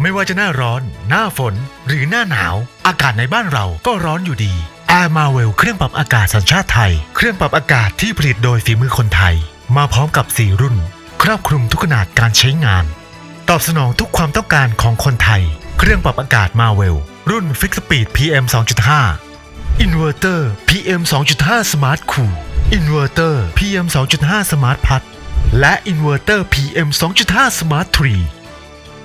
ไม่ว่าจะหน้าร้อน หน้าฝน หรือหน้าหนาว อากาศในบ้านเราก็ร้อนอยู่ดี Air m a r v e l เครื่องปรับอากาศสัญชาติไทย เครื่องปรับอากาศที่ผลิตโดยฝีมือคนไทย มาพร้อมกับ 4 รุ่น ครอบคลุมทุกขนาดการใช้งาน ตอบสนองทุกความต้องการของคนไทย เครื่องปรับอากาศ m a r v e l รุ่น Fix Speed PM 2.5อินเวอร์เตอร์ PM 2.5 Smart Cool อินเวอร์เตอร์ PM 2.5 Smart Pad และอินเวอร์เตอร์ PM 2.5 Smart Tree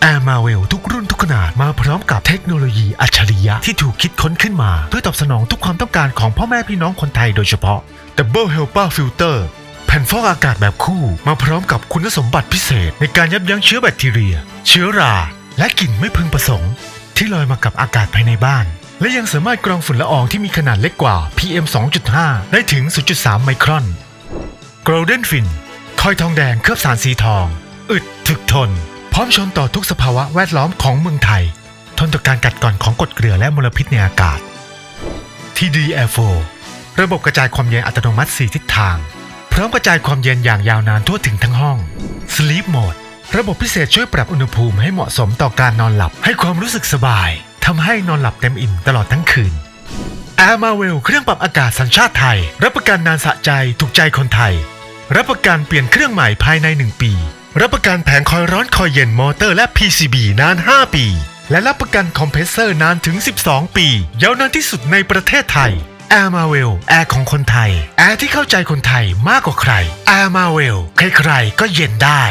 Air m a r v e l ทุกรุ่นทุกขนาดมาพร้อมกับเทคโนโลยีอัจฉริยะที่ถูกคิดค้นขึ้นมา เพื่อตอบสนองทุกความต้องการของพ่อแม่พี่น้องคนไทยโดยเฉพาะ Double Helper Filter แผ่นฟอกอากาศแบบคู่ มาพร้อมกับคุณสมบัติพิเศษ ในการยับยั้งเชื้อแบคทีเรีย เชื้อรา และกลิ่นไม่พึงประสงค์ ที่ลอยมากับอากาศภายในบ้าน และยังสามารถกรองฝุ่นละอองที่มีขนาดเล็กกว่า PM 2.5 ได้ถึง 0.3 ไมครอน Golden Fin คอยทองแดงเคลือบสารสีทอง อึดถึกทน พร้อมชนต่อทุกสภาวะแวดล้อมของเมืองไทย ทนต่อการกัดกร่อนของกรดเกลือและมลพิษในอากาศ TD Air 4 ระบบกระจายความเย็นอัตโนมัติ 4 ทิศทาง พร้อมกระจายความเย็นอย่างยาวนานทั่วถึงทั้งห้อง Sleep Mode ระบบพิเศษช่วยปรับอุณหภูมิให้เหมาะสมต่อการนอนหลับ ให้ความรู้สึกสบายทำให้นอนหลับเต็มอิ่มตลอดทั้งคืน Air m a r v e l เครื่องปรับอากาศสัญชาติไทย รับประกันนานสะใจถูกใจคนไทย รับประกันเปลี่ยนเครื่องใหม่ภายใน 1 ปี รับประกันแผงคอยร้อนคอยเย็นมอเตอร์และ PCB นาน 5 ปี และรับประกันคอมเพรสเซอร์นานถึง 12 ปี ยาวนานที่สุดในประเทศไทย Air m a r v e l แอร์ของคนไทย แอร์ที่เข้าใจคนไทยมากกว่าใคร Air m a r v e l ใครๆก็เย็นได้